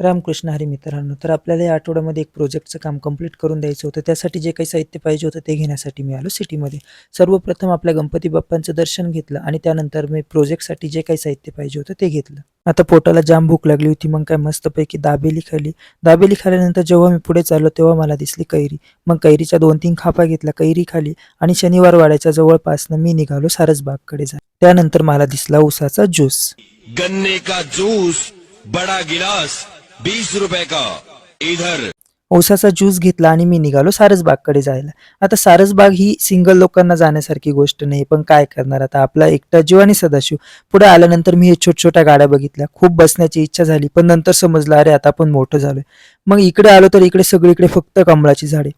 रामकृष्ण हरी मित्रांनो तर आपल्याला या आठवड्यामध्ये एक प्रोजेक्टचं काम कंप्लीट करून द्यायचं होतं. त्यासाठी जे काही साहित्य पाहिजे होतं ते घेण्यासाठी मी आलो सिटीमध्ये. सर्वप्रथम आपल्या गणपती बाप्पांचं दर्शन घेतलं आणि त्यानंतर मी प्रोजेक्टसाठी जे काही साहित्य पाहिजे होतं ते घेतलं. आता पोटाला जाम भूक लागली होती मग काय मस्तपैकी दाबेली खाली दाबेली खाल्यानंतर जेव्हा मी पुढे चाललो तेव्हा मला दिसली कैरी. मग कैरीच्या दोन तीन खापा घेतल्या कैरी खाली आणि शनिवार वाड्याच्या जवळपासनं मी निघालो सारसबागकडे जा. त्यानंतर मला दिसला उसाचा ज्यूस. गन्ने का ज्यूस बड़ा गिलास बीस रुपये का? इधर. ओसाचा ज्यूस घेतला आणि मी निघालो सारसबागकडे जायला. आता सारसबाग ही सिंगल लोकांना जाण्यासारखी गोष्ट नाही पण काय करणार? आता आपला एकटा जीव आणि सदाशिव. पुढे आल्यानंतर मी हे छोट छोट्या गाड्या बघितल्या. खूप बसण्याची इच्छा झाली पण नंतर समजलं अरे आता आपण मोठं झालोय. मग इकडे आलो तर इकडे सगळीकडे फक्त कमळाची झाडे.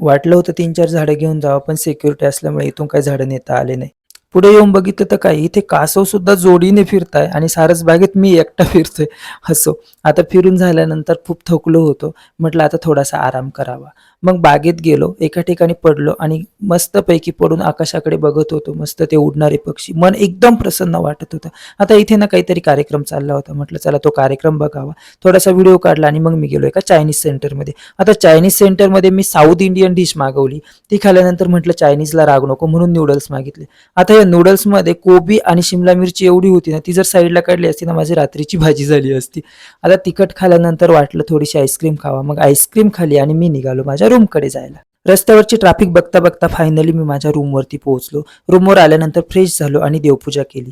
वाटलं होतं तीन चार झाडं घेऊन जावं पण सिक्युरिटी असल्यामुळे इथून काही झाडं नेता आले नाही. पुढे येऊन बघितलं तर काय इथे कासव सुद्धा जोडीने फिरताय आणि सारस बागेत मी एकटा फिरतोय हसो आता फिरून झाल्यानंतर खूप थकलो होतो. म्हटलं आता थोडासा आराम करावा. मग बागेत गेलो एका ठिकाणी पडलो आणि मस्तपैकी पडून आकाशाकडे बघत होतो. मस्त ते उडणारे पक्षी. मन एकदम प्रसन्न वाटत होतं. आता इथे ना काहीतरी कार्यक्रम चालला होता. म्हटलं चला तो कार्यक्रम बघावा. थोडासा व्हिडिओ काढला आणि मग मी गेलो एका चायनीज सेंटरमध्ये. आता चायनीज सेंटरमध्ये मी साऊथ इंडियन डिश मागवली. ती खाल्यानंतर म्हटलं चायनीजला राग नको म्हणून नूडल्स मागितले. आता या नूडल्समध्ये कोबी आणि शिमला मिरची एवढी होती ना ती जर साईडला काढली असती ना माझी रात्रीची भाजी झाली असती. आता तिखट खाल्यानंतर वाटलं थोडीशी आईस्क्रीम खावा. मग आईस्क्रीम खाली आणि मी निघालो माझ्या रूमकडे जायला. रस्त्यावरची ट्रॅफिक बघता बघता फायनली मी माझ्या रूमवरती पोहोचलो. रूमवर आल्यानंतर फ्रेश झालो आणि देवपूजा केली.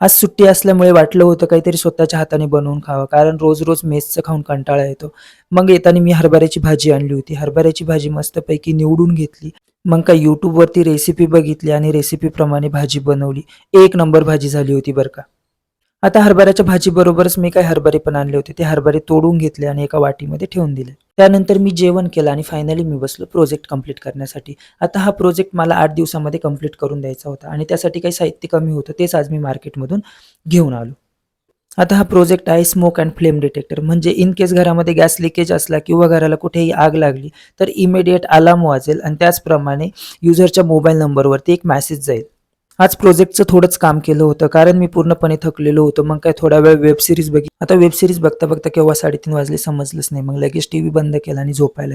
आज सुट्टी असल्यामुळे वाटलं होतं काहीतरी स्वतःच्या हाताने बनवून खावं कारण रोज रोज मेसचं खाऊन कंटाळा येतो. मग येताना मी हरभऱ्याची भाजी आणली होती. हरभऱ्याची भाजी मस्तपैकी निवडून घेतली. मग काय यूट्यूबवरती रेसिपी बघितली आणि रेसिपीप्रमाणे भाजी बनवली. एक नंबर भाजी झाली होती बरं का. आता हरभऱ्याच्या भाजीबरोबरच मी काही हरभरे पण आणले होते. ते हरभरे तोडून घेतले आणि एका वाटीमध्ये ठेवून दिले. त्यानंतर मी जेवण केलं आणि फायनली मी बसलो प्रोजेक्ट कंप्लीट करण्यासाठी. आता हा प्रोजेक्ट मला आठ दिवसामध्ये कंप्लीट करून द्यायचा होता आणि त्यासाठी काही साहित्य कमी होतं तेच आज मी मार्केटमधून घेऊन आलो. आता हा प्रोजेक्ट आहे स्मोक अँड फ्लेम डिटेक्टर. म्हणजे इन केस घरामध्ये गॅस लिकेज असला किंवा घराला कुठेही आग लागली तर इमिडिएट अलार्म वाजेल आणि त्याचप्रमाणे युजरच्या मोबाईल नंबरवरती एक मॅसेज जाईल. आज प्रोजेक्टचं थोडंच काम केलं होतं कारण मी पूर्णपणे थकलेलो होतो. मग काय थोडा वेळ वेब सिरीज बघी आता वेब सिरीज बघता बघता केव्हा साडेतीन वाजले समजलंच नाही. मग लगेच टीव्ही बंद केला आणि झोपायला